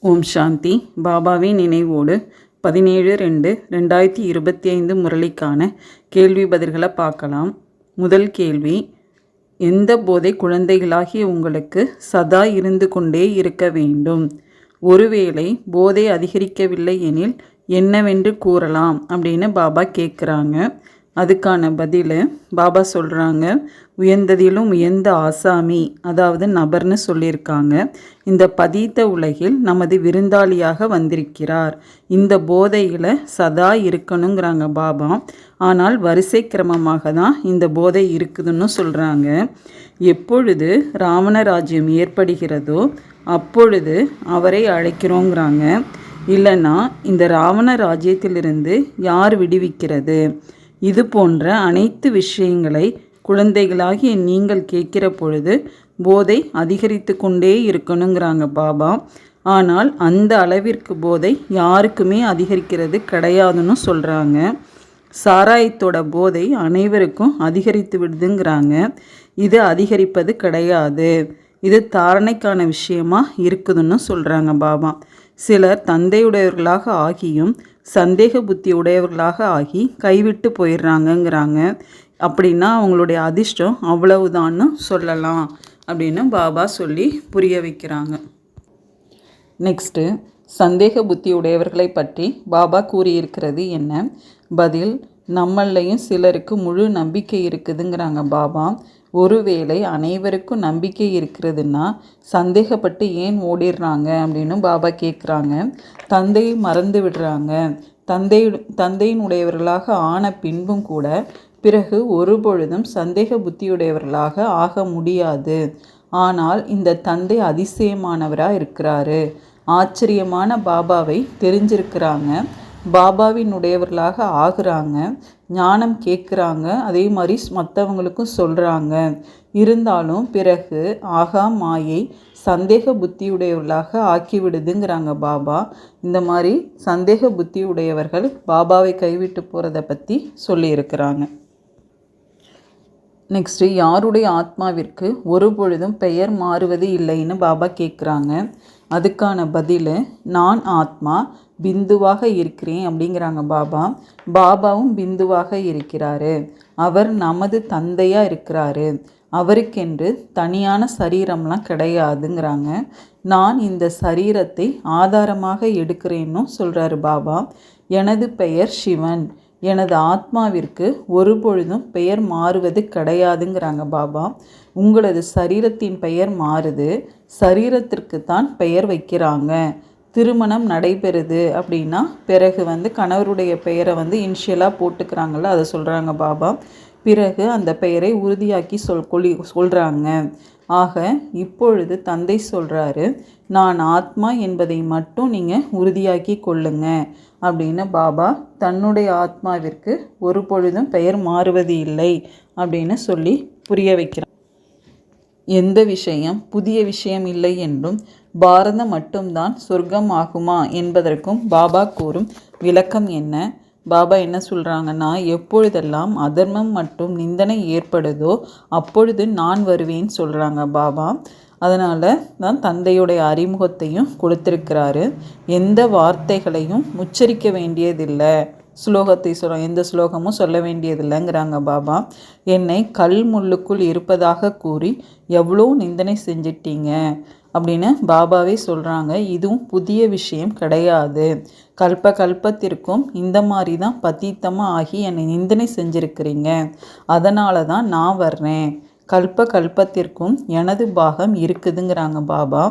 ஓம் சாந்தி. பாபாவின் நினைவோடு பதினேழு ரெண்டு ரெண்டாயிரத்தி இருபத்தி ஐந்து முரளிக்கான கேள்வி பதில்களை பார்க்கலாம். முதல் கேள்வி எந்த போதை குழந்தைகளாகிய உங்களுக்கு சதா இருந்து கொண்டே இருக்க வேண்டும்? ஒருவேளை போதை அதிகரிக்கவில்லை எனில் என்னவென்று கூறலாம் அப்படின்னு பாபா கேட்குறாங்க. அதுக்கான பதில் பாபா சொல்கிறாங்க உயர்ந்ததிலும் உயர்ந்த ஆசாமி அதாவது நபர்னு சொல்லியிருக்காங்க. இந்த பதீத்த உலகில் நமது விருந்தாளியாக வந்திருக்கிறார். இந்த போதையில் சதா இருக்கணுங்கிறாங்க பாபா. ஆனால் வரிசை கிரமமாக தான் இந்த போதை இருக்குதுன்னு சொல்கிறாங்க எப்பொழுது ராவணராஜ்யம் ஏற்படுகிறதோ அப்பொழுது அவரை அழைக்கிறோங்கிறாங்க. இல்லைன்னா இந்த ராவண ராஜ்யத்திலிருந்து யார் விடுவிக்கிறது? இது போன்ற அனைத்து விஷயங்களை குழந்தைகளாகிய நீங்கள் கேட்கிற பொழுது போதை அதிகரித்து கொண்டே இருக்கணுங்கிறாங்க பாபா. ஆனால் அந்த அளவிற்கு போதை யாருக்குமே அதிகரிக்கிறது கிடையாதுன்னு சொல்கிறாங்க சாராயத்தோட போதை அனைவருக்கும் அதிகரித்து விடுதுங்கிறாங்க. இது அதிகரிப்பது கிடையாது. இது தாரணைக்கான விஷயமா இருக்குதுன்னு சொல்கிறாங்க பாபா. சிலர் தந்தையுடையவர்களாக ஆகியும் சந்தேக புத்தி உடையவர்களாக ஆகி கைவிட்டு போயிடுறாங்கங்கிறாங்க. அப்படின்னா அவங்களுடைய அதிர்ஷ்டம் அவ்வளவுதான்னு சொல்லலாம் அப்படின்னு பாபா சொல்லி புரிய வைக்கிறாங்க. நெக்ஸ்ட்டு சந்தேக புத்தி உடையவர்களை பற்றி பாபா கூறியிருக்கிறது என்ன? பதில் நம்மளையும் சிலருக்கு முழு நம்பிக்கை இருக்குதுங்கிறாங்க பாபா. ஒருவேளை அனைவருக்கும் நம்பிக்கை இருக்கிறதுன்னா சந்தேகப்பட்டு ஏன் ஓடிடுறாங்க அப்படின்னு பாபா கேட்குறாங்க தந்தையை மறந்து விடுறாங்க. தந்தை தந்தையினுடையவர்களாக ஆன பின்பும் கூட பிறகு ஒருபொழுதும் சந்தேக புத்தியுடையவர்களாக ஆக முடியாது. ஆனால் இந்த தந்தை அதிசயமானவராக இருக்கிறாரு. ஆச்சரியமான பாபாவை தெரிஞ்சிருக்கிறாங்க. பாபாவினுடையவர்களாக ஆகுறாங்க. ஞானம் கேட்குறாங்க. அதே மாதிரி மற்றவங்களுக்கும் சொல்கிறாங்க இருந்தாலும் பிறகு ஆகா மாயை சந்தேக புத்தியுடையவர்களாக ஆக்கிவிடுதுங்கிறாங்க பாபா. இந்த மாதிரி சந்தேக புத்தியுடையவர்கள் பாபாவை கைவிட்டு போகிறத பற்றி சொல்லியிருக்கிறாங்க. நெக்ஸ்ட்டு யாருடைய ஆத்மாவிற்கு ஒரு பொழுதும் பெயர் மாறுவது இல்லைன்னு பாபா கேட்குறாங்க அதுக்கான பதில் நான் ஆத்மா பிந்துவாக இருக்கிறேன் அப்படிங்கிறாங்க பாபா. பாபாவும் பிந்துவாக இருக்கிறாரு. அவர் நமது தந்தையாக இருக்கிறாரு. அவருக்கென்று தனியான சரீரம்லாம் கிடையாதுங்கிறாங்க. நான் இந்த சரீரத்தை ஆதாரமாக எடுக்கிறேன்னும் சொல்கிறாரு பாபா. எனது பெயர் சிவன். எனது ஆத்மாவிற்கு ஒரு பொழுதும் பெயர் மாறுவது கிடையாதுங்கிறாங்க பாபா. உங்களது சரீரத்தின் பெயர் மாறுது. சரீரத்திற்கு தான் பெயர் வைக்கிறாங்க. திருமணம் நடைபெறுது அப்படின்னா பிறகு வந்து கணவருடைய பெயரை வந்து இனிஷியலாக போட்டுக்கிறாங்கல்ல அதை சொல்கிறாங்க பாபா. பிறகு அந்த பெயரை உறுதியாக்கி சொல் கொள்ளி சொல்கிறாங்க ஆக இப்பொழுது தந்தை சொல்கிறாரு நான் ஆத்மா என்பதை மட்டும் நீங்கள் உறுதியாக்கி கொள்ளுங்க. அப்படின்னு பாபா தன்னுடைய ஆத்மாவிற்கு ஒரு பொழுதும் பெயர் மாறுவது இல்லை அப்படின்னு சொல்லி புரிய வைக்கிறார் எந்த விஷயம் புதிய விஷயம் இல்லை என்றும் பாரதம் மட்டும்தான் சொர்க்கம் ஆகுமா என்பதற்கும் பாபா கூறும் விளக்கம் என்ன? பாபா என்ன சொல்கிறாங்கன்னா எப்பொழுதெல்லாம் அதர்மம் மற்றும் நிந்தனை ஏற்படுதோ அப்பொழுது நான் வருவேன் சொல்கிறாங்க பாபா. அதனால் தான் தந்தையுடைய அறிமுகத்தையும் கொடுத்துருக்கிறாரு. எந்த வார்த்தைகளையும் உச்சரிக்க வேண்டியதில்லை. ஸ்லோகத்தை சொல்ல எந்த ஸ்லோகமும் சொல்ல வேண்டியதில்லைங்கிறாங்க பாபா. என்னை கல் முள்ளுக்குள் இருப்பதாக கூறி எவ்வளோ நிந்தனை செஞ்சிட்டீங்க? அப்படின்னு பாபாவே சொல்கிறாங்க இதுவும் புதிய விஷயம் கிடையாது. கல்ப கல்பத்திற்கும் இந்த மாதிரி தான் பத்தீத்தமாக ஆகி என்னை நிந்தனை செஞ்சுருக்கிறீங்க. அதனால தான் நான் வர்றேன். கல்ப கல்பத்திற்கும் எனது பாகம் இருக்குதுங்கிறாங்க பாபா.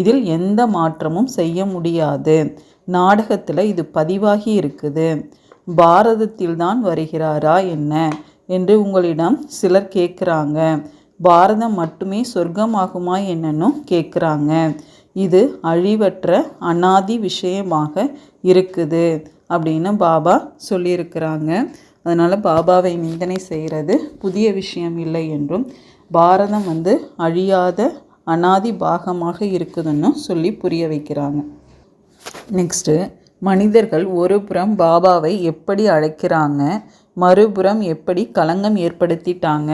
இதில் எந்த மாற்றமும் செய்ய முடியாது. நாடகத்தில் இது பதிவாகி இருக்குது. பாரதத்தில் தான் வருகிறாரா என்ன? என்று உங்களிடம் சிலர் கேட்குறாங்க. பாரதம் மட்டுமே சொர்க்கமாகுமா என்னன்னும் கேட்குறாங்க. இது அழிவற்ற அனாதி விஷயமாக இருக்குது அப்படின்னு பாபா சொல்லியிருக்கிறாங்க. அதனால் பாபாவை நிந்தனை செய்கிறது புதிய விஷயம் இல்லை என்றும் பாரதம் வந்து அழியாத அனாதி பாகமாக இருக்குதுன்னு சொல்லி புரிய வைக்கிறாங்க. நெக்ஸ்ட்டு மனிதர்கள் ஒரு புறம் பாபாவை எப்படி அழைக்கிறாங்க மறுபுறம் எப்படி களங்கம் ஏற்படுத்திட்டாங்க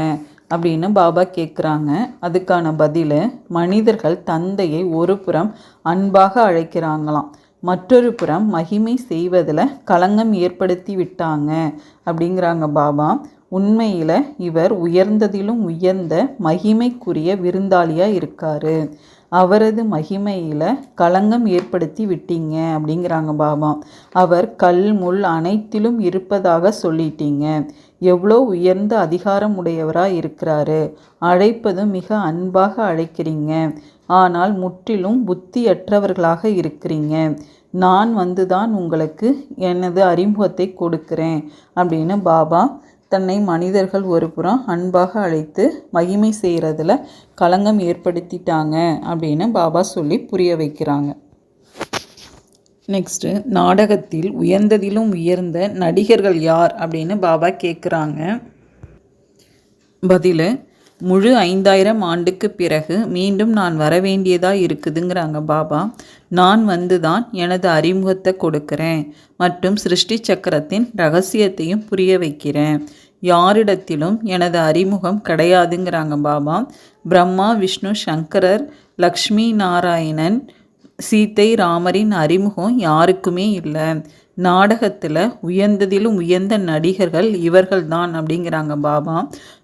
அப்படின்னு பாபா கேட்குறாங்க அதுக்கான பதில் மனிதர்கள் தந்தையை ஒரு புறம் அன்பாக அழைக்கிறாங்களாம். மற்றொரு புறம் மகிமை செய்வதில் களங்கம் ஏற்படுத்தி விட்டாங்க அப்படிங்கிறாங்க பாபா. உண்மையில் இவர் உயர்ந்ததிலும் உயர்ந்த மகிமைக்குரிய விருந்தாளியாக இருக்காரு. அவரது மகிமையில் களங்கம் ஏற்படுத்தி விட்டீங்க அப்படிங்கிறாங்க பாபா. அவர் கல் முள் அனைத்திலும் இருப்பதாக சொல்லிட்டீங்க. எவ்வளோ உயர்ந்த அதிகாரம் உடையவராக இருக்கிறாரு. அழைப்பதும் மிக அன்பாக அழைக்கிறீங்க. ஆனால் முற்றிலும் புத்தியற்றவர்களாக இருக்கிறீங்க. நான் வந்து தான் உங்களுக்கு எனது அறிமுகத்தை கொடுக்கிறேன் அப்படின்னு பாபா தன்னை மனிதர்கள் ஒரு புறம் அன்பாக அழைத்து மகிமை செய்கிறதுல களங்கம் ஏற்படுத்திட்டாங்க அப்படின்னு பாபா சொல்லி புரிய வைக்கிறாங்க. நெக்ஸ்ட்டு நாடகத்தில் உயர்ந்ததிலும் உயர்ந்த நடிகர்கள் யார் அப்படின்னு பாபா கேட்குறாங்க பதில் முழு ஐந்தாயிரம் ஆண்டுக்கு பிறகு மீண்டும் நான் வரவேண்டியதாக இருக்குதுங்கிறாங்க பாபா. நான் வந்து தான் எனது அறிமுகத்தை கொடுக்குறேன் மற்றும் சிருஷ்டி சக்கரத்தின் ரகசியத்தையும் புரிய வைக்கிறேன். யாரிடத்திலும் எனது அறிமுகம் கிடையாதுங்கிறாங்க பாபா. பிரம்மா விஷ்ணு சங்கரர் லக்ஷ்மி நாராயணன் சீத்தை ராமரின் அறிமுகம் யாருக்குமே இல்லை. நாடகத்தில் உயர்ந்ததிலும் உயர்ந்த நடிகர்கள் இவர்கள்தான் அப்படிங்கிறாங்க பாபா.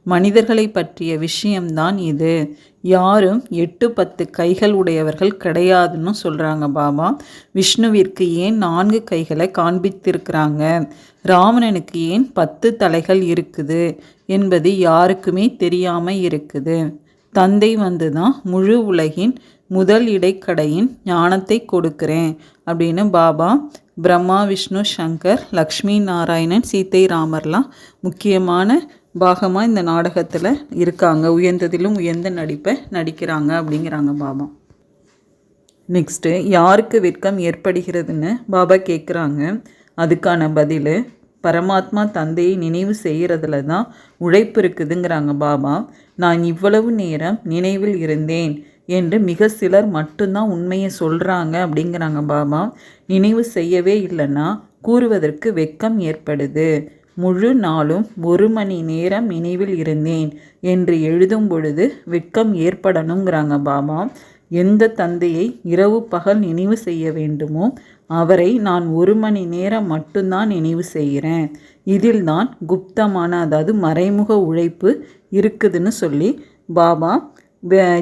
மனிதர்களை பற்றிய விஷயம்தான் இது. யாரும் எட்டு பத்து கைகள் உடையவர்கள் கிடையாதுன்னு சொல்கிறாங்க பாபா. விஷ்ணுவிற்கு ஏன் நான்கு கைகளை காண்பித்திருக்கிறாங்க? ராவணனுக்கு ஏன் பத்து தலைகள் இருக்குது என்பது யாருக்குமே தெரியாமல் இருக்குது. தந்தை வந்து தான் முழு உலகின் முதல் இடைக்கடையின் ஞானத்தை கொடுக்கிறேன் அப்படின்னு பாபா பிரம்மா விஷ்ணு சங்கர் லக்ஷ்மி நாராயணன் சீத்தை ராமர்லாம் முக்கியமான பாகமாக இந்த நாடகத்தில் இருக்காங்க. உயர்ந்ததிலும் உயர்ந்த நடிப்பை நடிக்கிறாங்க அப்படிங்கிறாங்க பாபா. நெக்ஸ்ட்டு யாருக்கு வெட்கம் ஏற்படுகிறதுன்னு பாபா கேட்குறாங்க அதுக்கான பதில் பரமாத்மா தந்தையை நினைவு செய்கிறதுல தான் உழைப்பு இருக்குதுங்கிறாங்க பாபா. நான் இவ்வளவு நேரம் நினைவில் இருந்தேன். என்று மிக சிலர் மட்டும்தான் உண்மையை சொல்கிறாங்க அப்படிங்கிறாங்க பாபா. நினைவு செய்யவே இல்லைன்னா கூறுவதற்கு வெக்கம் ஏற்படுது. முழு நாளும் ஒரு மணி நேரம் நினைவில் இருந்தேன் என்று எழுதும் பொழுது வெக்கம் ஏற்படணுங்கிறாங்க பாபா. எந்த தந்தையை இரவு பகல் நினைவு செய்ய வேண்டுமோ அவரை நான் ஒரு மணி நேரம் மட்டும்தான் நினைவு செய்கிறேன். இதில் தான் குப்தமான அதாவது மறைமுக உழைப்பு இருக்குதுன்னு சொல்லி பாபா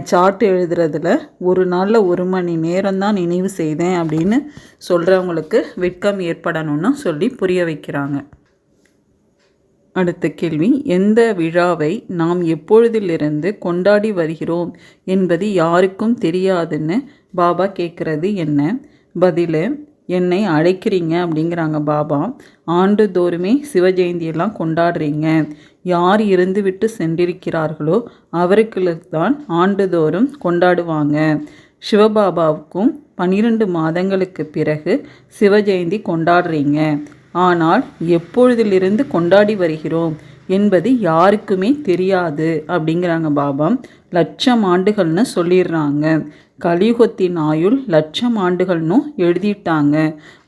சார்ட் எழுதுறதுல ஒரு நாளில் ஒரு மணி நேரம் தான் நினைவு செய்தேன் அப்படின்னு சொல்கிறவங்களுக்கு வெட்கம் ஏற்படணும்னு சொல்லி புரிய வைக்கிறாங்க. அடுத்த கேள்வி எந்த விழாவை நாம் எப்பொழுதிலிருந்து கொண்டாடி வருகிறோம் என்பது யாருக்கும் தெரியாதுன்னு பாபா கேட்குறது என்ன? பதில் என்னை அழைக்கிறீங்க அப்படிங்கிறாங்க பாபா. ஆண்டுதோறுமே சிவஜெயந்தியெல்லாம் கொண்டாடுறீங்க. யார் இருந்துவிட்டு சென்றிருக்கிறார்களோ அவருக்கு தான் ஆண்டுதோறும் கொண்டாடுவாங்க. சிவபாபாவுக்கும் பன்னிரண்டு மாதங்களுக்கு பிறகு சிவஜெயந்தி கொண்டாடுறீங்க. ஆனால் எப்பொழுதிலிருந்து கொண்டாடி வருகிறோம் என்பது யாருக்குமே தெரியாது அப்படிங்கிறாங்க பாபா. லட்சம் ஆண்டுகள்னு சொல்லிடுறாங்க. கலியுகத்தின் ஆயுள் லட்சம் ஆண்டுகள்னு எழுதிட்டாங்க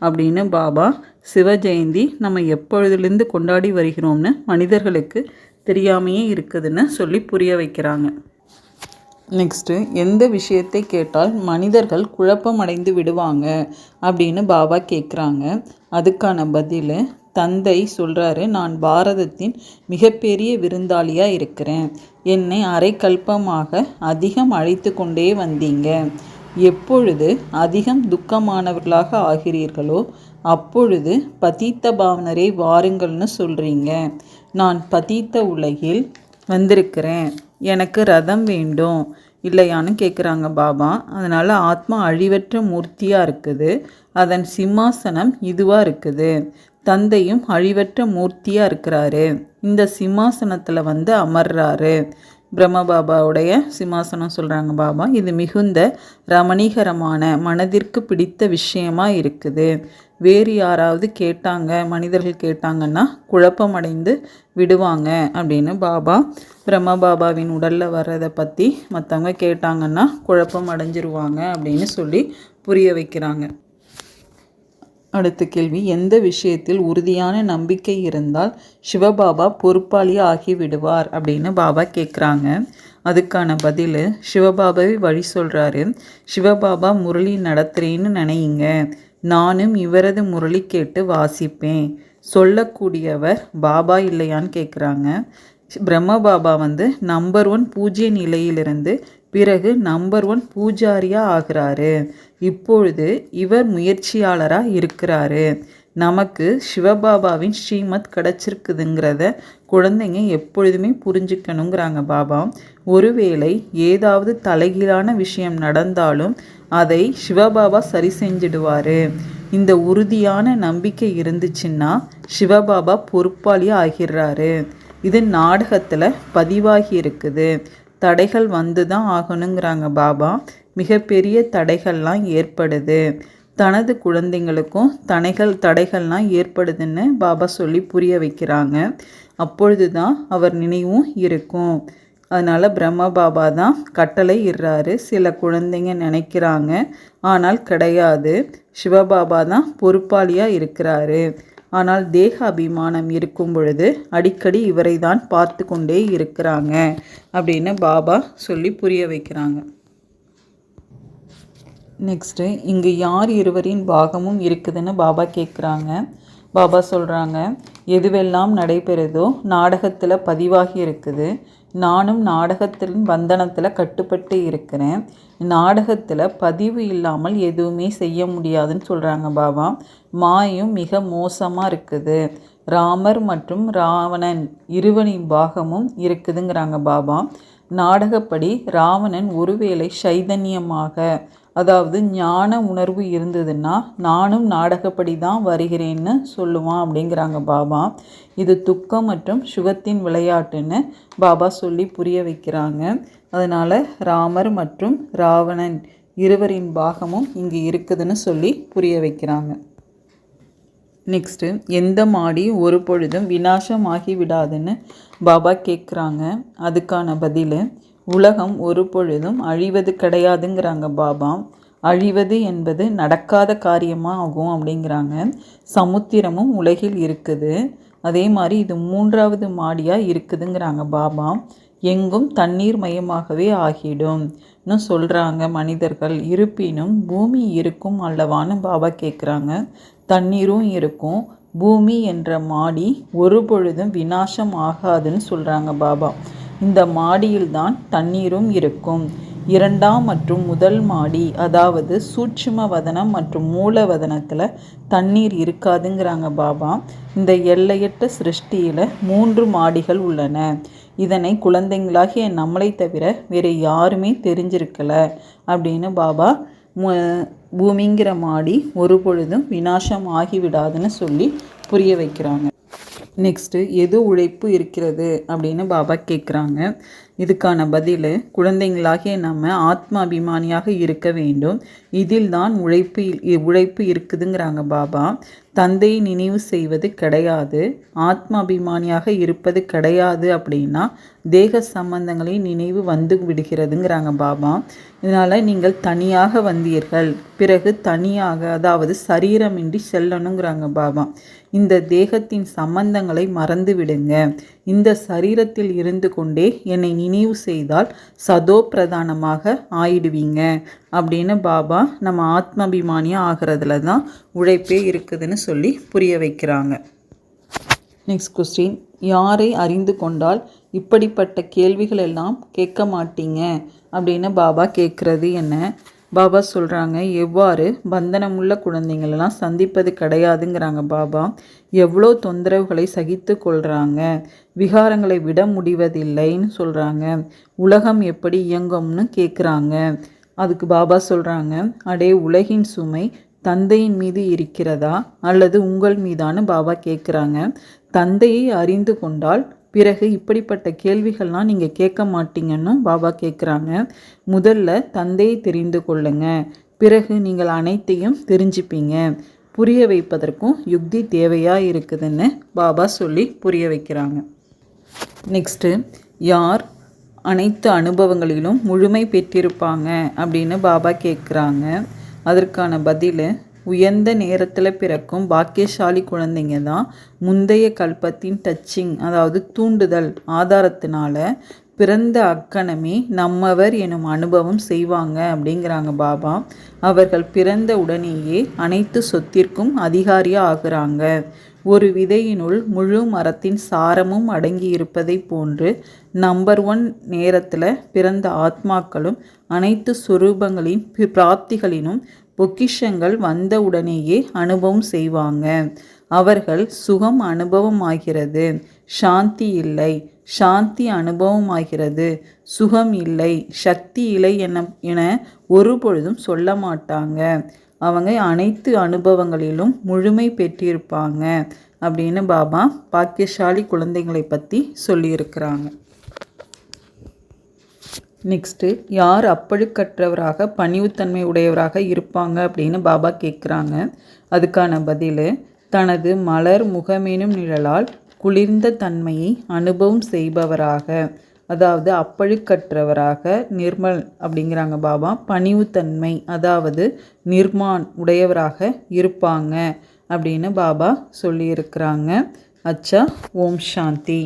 அப்படின்னு பாபா சிவஜெயந்தி நம்ம எப்பொழுதுலேருந்து கொண்டாடி வருகிறோம்னு மனிதர்களுக்கு தெரியாமையே இருக்குதுன்னு சொல்லி புரிய வைக்கிறாங்க. நெக்ஸ்ட்டு எந்த விஷயத்தை கேட்டால் மனிதர்கள் குழப்பமடைந்து விடுவாங்க அப்படின்னு பாபா கேட்குறாங்க. அதுக்கான பதில் தந்தை சொல்கிறாரு நான் பாரதத்தின் மிகப்பெரிய விருந்தாளியாக இருக்கிறேன். என்னை அரைக்கல்பமாக அதிகம் அழைத்து கொண்டே வந்தீங்க. எப்பொழுது அதிகம் துக்கமானவர்களாக ஆகிறீர்களோ அப்பொழுது பதீத்த பாவனரை வாருங்கள்னு சொல்கிறீங்க நான் பதீத்த உலகில் வந்திருக்கிறேன். எனக்கு ரதம் வேண்டும். இல்லையான்னு கேட்குறாங்க பாபா. அதனால் ஆத்மா அழிவற்ற மூர்த்தியாக இருக்குது. அதன் சிம்மாசனம் இதுவாக இருக்குது. தந்தையும் அழிவற்ற மூர்த்தியாக இருக்கிறாரு. இந்த சிம்மாசனத்தில் வந்து அமர்றாரு. பிரம்மபாபாவுடைய சிம்மாசனம் சொல்கிறாங்க பாபா இது மிகுந்த ரமணீகரமான மனதிற்கு பிடித்த விஷயமா இருக்குது. வேறு யாராவது கேட்டாங்க மனிதர்கள் கேட்டாங்கன்னா குழப்பமடைந்து விடுவாங்க அப்படின்னு பாபா பிரம்ம பாபாவின் உடலில் வர்றதை பற்றி மற்றவங்க கேட்டாங்கன்னா குழப்பம் அடைஞ்சிருவாங்க அப்படின்னு சொல்லி புரிய வைக்கிறாங்க. அடுத்த கேள்வி எந்த விஷயத்தில் உறுதியான நம்பிக்கை இருந்தால் சிவபாபா பொறுப்பாளி ஆகிவிடுவார் அப்படின்னு பாபா கேட்குறாங்க அதுக்கான பதில் சிவபாபாவை வழி சொல்கிறாரு சிவபாபா முரளி நடத்துகிறேன்னு நினையுங்க. நானும் இவரது முரளி கேட்டு வாசிப்பேன். சொல்லக்கூடியவர் பாபா இல்லையான்னு கேட்குறாங்க பிரம்ம பாபா வந்து நம்பர் ஒன் பூஜ்ய நிலையிலிருந்து பிறகு நம்பர் ஒன் பூஜாரியாக ஆகிறாரு. இப்பொழுது இவர் முயற்சியாளராக இருக்கிறாரு. நமக்கு சிவபாபாவின் ஸ்ரீமத் கிடச்சிருக்குதுங்கிறத குழந்தைங்க எப்பொழுதுமே புரிஞ்சுக்கணுங்கிறாங்க பாபா. ஒருவேளை ஏதாவது தலைகீழான விஷயம் நடந்தாலும் அதை சிவபாபா சரி செஞ்சிடுவார். இந்த உறுதியான நம்பிக்கை இருந்துச்சுன்னா சிவபாபா பொறுப்பாளியாக ஆகிடுறாரு. இது நாடகத்தில் பதிவாகி இருக்குது. தடைகள் வந்து தான் ஆகணுங்கிறாங்க பாபா. மிகப்பெரிய தடைகள்லாம் ஏற்படுது. தனது குழந்தைங்களுக்கும் தடைகள் தடைகள்லாம் ஏற்படுதுன்னு பாபா சொல்லி புரிய வைக்கிறாங்க. அப்பொழுது தான் அவர் நினைவும் இருக்கும். அதனால் பிரம்ம பாபா தான் கட்டளை இடுறாரு. சில குழந்தைங்க நினைக்கிறாங்க. ஆனால் கிடையாது. சிவபாபா தான் பொறுப்பாளியாக இருக்கிறாரு. ஆனால் தேக அபிமானம் இருக்கும் பொழுது அடிக்கடி இவரை தான் பார்த்து கொண்டே இருக்கிறாங்க அப்படின்னு பாபா சொல்லி புரிய வைக்கிறாங்க. நெக்ஸ்ட்டு இங்கு யார் இருவரின் பாகமும் இருக்குதுன்னு பாபா கேட்குறாங்க. பாபா சொல்கிறாங்க எதுவெல்லாம் நடைபெறுதோ நாடகத்தில் பதிவாகி இருக்குது. நானும் நாடகத்தின் பந்தனத்தில் கட்டுப்பட்டு இருக்கிறேன். நாடகத்தில் பதிவு இல்லாமல் எதுவுமே செய்ய முடியாதுன்னு சொல்கிறாங்க பாபா. மாயும் மிக மோசமாக இருக்குது. ராமர் மற்றும் ராவணன் இருவனின் பாகமும் இருக்குதுங்கிறாங்க பாபா. நாடகப்படி ராவணன் ஒருவேளை சைதன்யமாக அதாவது ஞான உணர்வு இருந்ததுன்னா நானும் நாடகப்படி தான் வருகிறேன்னு சொல்லுவான் அப்படிங்கிறாங்க பாபா. இது துக்கம் மற்றும் சுகத்தின் விளையாட்டுன்னு பாபா சொல்லி புரிய வைக்கிறாங்க. அதனால் ராமர் மற்றும் ராவணன் இருவரின் பாகமும் இங்கே இருக்குதுன்னு சொல்லி புரிய வைக்கிறாங்க. நெக்ஸ்ட்டு எந்த மாடி ஒரு பொழுதும் வினாசமாகி விடாதுன்னு பாபா கேட்குறாங்க அதுக்கான பதில் உலகம் ஒரு பொழுதும் அழிவது கிடையாதுங்கிறாங்க பாபா. அழிவது என்பது நடக்காத காரியமாக ஆகும் அப்படிங்கிறாங்க. சமுத்திரமும் உலகில் இருக்குது. அதே மாதிரி இது மூன்றாவது மாடியாக இருக்குதுங்கிறாங்க பாபா. எங்கும் தண்ணீர் மயமாகவே ஆகிடும். இன்னும் சொல்கிறாங்க மனிதர்கள். இருப்பினும் பூமி இருக்கும் அல்லவான்னு பாபா கேட்குறாங்க தண்ணீரும் இருக்கும். பூமி என்ற மாடி ஒரு பொழுதும் வினாசம் ஆகாதுன்னு சொல்கிறாங்க பாபா. இந்த மாடியில்தான் தண்ணீரும் இருக்கும். இரண்டாம் மற்றும் முதல் மாடி அதாவது சூட்சும வதனம் மற்றும் மூல வதனத்தில் தண்ணீர் இருக்காதுங்கிறாங்க பாபா. இந்த எல்லையற்ற சிருஷ்டியில் மூன்று மாடிகள் உள்ளன. இதனை குழந்தைங்களாகிய நம்மளை தவிர வேறு யாருமே தெரிஞ்சிருக்கல அப்படின்னு பாபா பூமிங்கிற மாடி ஒரு பொழுதும் வினாசம் ஆகிவிடாதுன்னு சொல்லி புரிய வைக்கிறாங்க. நெக்ஸ்ட்டு எது உழைப்பு இருக்கிறது அப்படின்னு பாபா கேட்குறாங்க இதுக்கான பதில் குழந்தைங்களாகிய நம்ம ஆத்ம அபிமானியாக இருக்க வேண்டும். இதில் தான் உழைப்பு உழைப்பு இருக்குதுங்கிறாங்க பாபா. தந்தையை நினைவு செய்வது கிடையாது. ஆத்ம அபிமானியாக இருப்பது கிடையாது அப்படின்னா தேக சம்பந்தங்களை நினைவு வந்து விடுகிறதுங்கிறாங்க பாபா. இதனால் நீங்கள் தனியாக வந்தீர்கள். பிறகு தனியாக அதாவது சரீரமின்றி செல்லணுங்கிறாங்க பாபா. இந்த தேகத்தின் சம்பந்தங்களை மறந்துவிடுங்க. இந்த சரீரத்தில் இருந்து கொண்டே என்னை நினைவு செய்தால் சதோ பிரதானமாக ஆயிடுவீங்க. அப்படின்னு பாபா நம்ம ஆத்மாபிமானியாக ஆகிறதுல தான் உழைப்பே இருக்குதுன்னு சொல்லி புரிய வைக்கிறாங்க. நெக்ஸ்ட் கொஸ்டின் யாரை அறிந்து கொண்டால் இப்படிப்பட்ட கேள்விகள் எல்லாம் கேட்க மாட்டீங்க? அப்படின்னு பாபா கேட்குறது என்ன? பாபா சொல்கிறாங்க எவ்வாறு பந்தனமுள்ள குழந்தைங்களெல்லாம் சந்திப்பது கிடையாதுங்கிறாங்க பாபா. எவ்வளோ தொந்தரவுகளை சகித்து கொள்கிறாங்க விகாரங்களை விட முடிவதில்லைன்னு சொல்கிறாங்க உலகம் எப்படி இயங்கும்னு கேட்குறாங்க அதுக்கு பாபா சொல்கிறாங்க அடே உலகின் சுமை தந்தையின் மீது இருக்கிறதா? அல்லது உங்கள் மீதான்னு பாபா கேட்குறாங்க தந்தையை அறிந்து கொண்டால் பிறகு இப்படிப்பட்ட கேள்விகள்லாம் நீங்கள் கேட்க மாட்டீங்கன்னு பாபா கேட்குறாங்க முதல்ல தந்தையை தெரிந்து கொள்ளுங்க. பிறகு நீங்கள் அனைத்தையும் தெரிஞ்சுப்பீங்க. புரிய வைப்பதற்கும் யுக்தி தேவையாக இருக்குதுன்னு பாபா சொல்லி புரிய வைக்கிறாங்க. நெக்ஸ்ட்டு யார் அனைத்து அனுபவங்களிலும் முழுமை பெற்றிருப்பாங்க அப்படின்னு பாபா கேட்குறாங்க அதற்கான பதில் உயர்ந்த நேரத்தில் பிறக்கும் பாக்கியசாலி குழந்தைங்க தான் முந்தைய கல்பத்தின் டச்சிங் அதாவது தூண்டுதல் ஆதாரத்தினால பிறந்த அக்கணமே நம்மவர் எனும் அனுபவம் செய்வாங்க அப்படிங்கிறாங்க பாபா. அவர்கள் பிறந்த உடனேயே அனைத்து சொத்திற்கும் அதிகாரியாக ஆகுறாங்க. ஒரு விதையினுள் முழு மரத்தின் சாரமும் அடங்கி இருப்பதை போன்று நம்பர் ஒன் நேரத்தில் பிறந்த ஆத்மாக்களும் அனைத்து சுரூபங்களின் பிராப்திகளினும் பொக்கிஷங்கள் வந்தவுடனேயே அனுபவம் செய்வாங்க. அவர்கள் சுகம் அனுபவமாகிறது. சாந்தி இல்லை. சாந்தி அனுபவமாகிறது. சுகம் இல்லை. சக்தி இல்லை என என ஒரு பொழுதும் சொல்ல மாட்டாங்க. அவங்க அனைத்து அனுபவங்களிலும் முழுமை பெற்றிருப்பாங்க அப்படின்னு பாபா பாக்கியசாலி குழந்தைங்களை பற்றி சொல்லியிருக்கிறாங்க. நெக்ஸ்ட்டு யார் அப்பழுக்கற்றவராக பணிவுத்தன்மை உடையவராக இருப்பாங்க அப்படின்னு பாபா கேட்குறாங்க அதுக்கான பதில் தனது மலர் முகமேனும் நிழலால் குளிர்ந்த தன்மையை அனுபவம் செய்பவராக அதாவது அப்பழுக்கற்றவராக நிர்மல் அப்படிங்கிறாங்க பாபா. பணிவுத்தன்மை அதாவது நிர்மான் உடையவராக இருப்பாங்க அப்படின்னு பாபா சொல்லியிருக்கிறாங்க. அச்சா ஓம் சாந்தி.